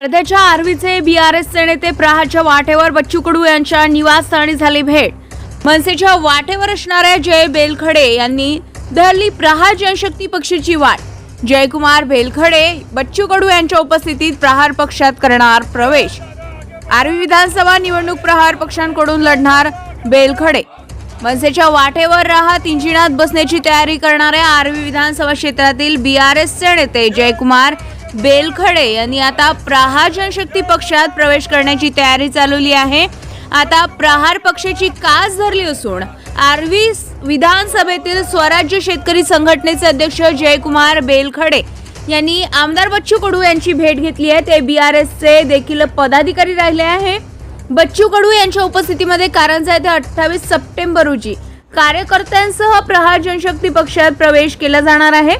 वर्ध्याच्या आर्वीचे बीआरएसचे नेते प्रहारच्या वाटेवर बच्चू कडू यांच्या निवासस्थानी झाली भेट. मनसेच्या वाटेवर असणाऱ्या जय बेलखडे यांनी धरली प्रहार जनशक्ती पक्षाची वाट. जयकुमार बेलखडे बच्चू कडू यांच्या उपस्थितीत प्रहार पक्षात करणार प्रवेश. आर्वी विधानसभा निवडणूक प्रहार पक्षांकडून लढणार बेलखडे. मनसेच्या वाटेवर राहत इंजिनात बसण्याची तयारी करणाऱ्या आर्वी विधानसभा क्षेत्रातील बी आर एसचे नेते जयकुमार बेलखडे यांनी आता प्रहार जनशक्ती पक्षात प्रवेश करण्याची तयारी चालवली आहे. आता प्रहार पक्षाची कास धरली असून आर्वी विधानसभेतील स्वराज्य शेतकरी संघटनेचे अध्यक्ष जयकुमार बेलखडे यांनी आमदार बच्चू कडू यांची भेट घेतली आहे. ते बी आर एसचे देखील पदाधिकारी राहिले आहे. बच्चू कडू यांच्या उपस्थितीमध्ये कारंजा येथे अठ्ठावीस सप्टेंबर रोजी कार्यकर्त्यांसह प्रहार जनशक्ती पक्षात प्रवेश केला जाणार आहे.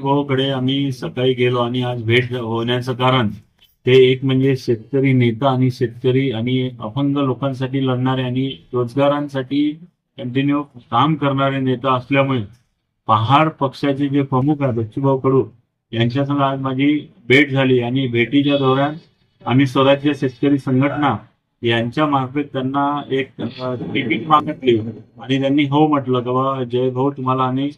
भाऊकडे आम्ही सकाळी गेलो आणि आज भेट होण्याचं कारण ते एक म्हणजे शेतकरी नेता आणि शेतकरी आणि अपंग लोकांसाठी लढणारे आणि रोजगारांसाठी कंटिन्यू काम करणारे नेता असल्यामुळे पहाड पक्षाचे जे प्रमुख आहे बच्चूभाऊ कडू यांच्यासंग आज माझी भेट झाली आणि भेटीच्या दौऱ्यात आम्ही स्वराज्य शेतकरी संघटना यांच्या मार्फत त्यांना एक तिकीट मागितली. आणि त्यांनी हो म्हटलं की बाबा जय भाऊ तुम्हाला आम्ही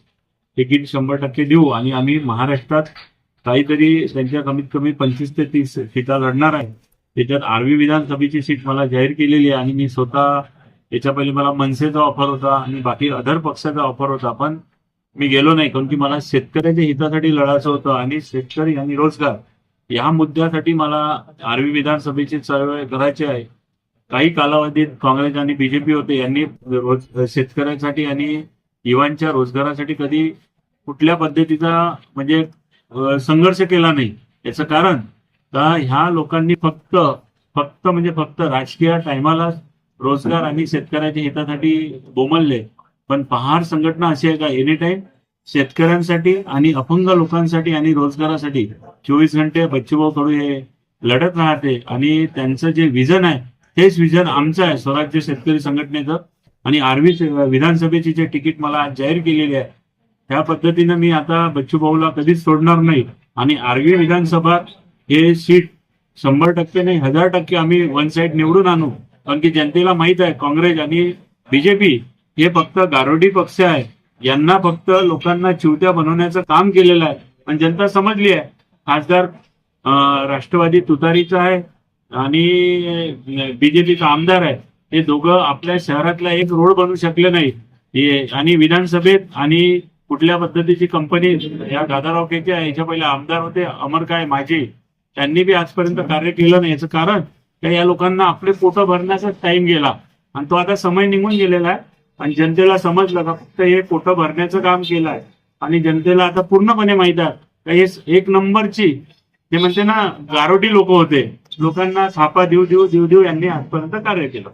तिकीट शंभर टक्के देऊ आणि आम्ही महाराष्ट्रात काहीतरी त्यांच्या कमीत कमी पंचवीस ते तीस सीटा लढणार आहे. त्याच्यात आर्वी विधानसभेची सीट मला जाहीर केलेली आहे आणि मी स्वतः याच्या पहिले मला मनसेचा ऑफर होता आणि बाकी अदर पक्षाचा ऑफर होता पण मी गेलो नाही कारण की मला शेतकऱ्याच्या हितासाठी लढायचं होतं आणि शेतकरी आणि रोजगार या मुद्द्यासाठी मला आर्वी विधानसभेची चळवळ करायची आहे. काही कालावधीत काँग्रेस आणि बीजेपी होते यांनी रोज शेतकऱ्यांसाठी आणि युवांच्या रोजगारासाठी कधी कुठल्या पद्धतीचा म्हणजे संघर्ष केला नाही. याचं कारण का ह्या लोकांनी फक्त फक्त म्हणजे फक्त राजकीय टायमाला रोजगार आणि शेतकऱ्याच्या हितासाठी बोमलले. पण पहाड संघटना अशी आहे का एनी टाइम शेतकऱ्यांसाठी आणि अपंग लोकांसाठी आणि रोजगारासाठी चोवीस घंटे बच्चूभाऊ कडू हे लढत राहते आणि त्यांचं जे विजन आहे तेच विजन आमचं आहे स्वराज्य शेतकरी संघटनेचं. आणि आर्वी विधानसभेची जे तिकीट मला जाहीर केलेली आहे त्या पद्धतीनं मी आता बच्चू भाऊला कधीच सोडणार नाही. आणि आर्वी विधानसभा हे सीट शंभर टक्के नाही हजार टक्के आम्ही वन साईड निवडून आणू. कारण की जनतेला माहीत आहे काँग्रेस आणि बीजेपी हे फक्त गारोडी पक्ष आहे. यांना फक्त लोकांना चिवट्या बनवण्याचं काम केलेलं आहे. पण जनता समजली आहे खासदार राष्ट्रवादी तुतारीचा आहे आणि बीजेपीचा आमदार आहे. हे दोघं आपल्या शहरातला एक रोड बनू शकले नाही. आणि विधानसभेत आणि कुठल्या पद्धतीची कंपनी या दादाराव दादारावकेच्या याच्या पहिले आमदार होते अमर काय माझे त्यांनी बी आजपर्यंत कार्य केलं नाही. याचं कारण का या लोकांना आपले पोट भरण्याचा टाइम गेला. आणि तो आता समय निघून गेलेला आहे. आणि जनतेला समजलं का फक्त हे पोट भरण्याचं काम केलं आहे. आणि जनतेला आता पूर्णपणे माहीत आहे का हे एक नंबरची ते म्हणते ना गारोटी लोक होते. लोकांना थापा देऊ देऊ देऊ देऊ यांनी आजपर्यंत कार्य केलं.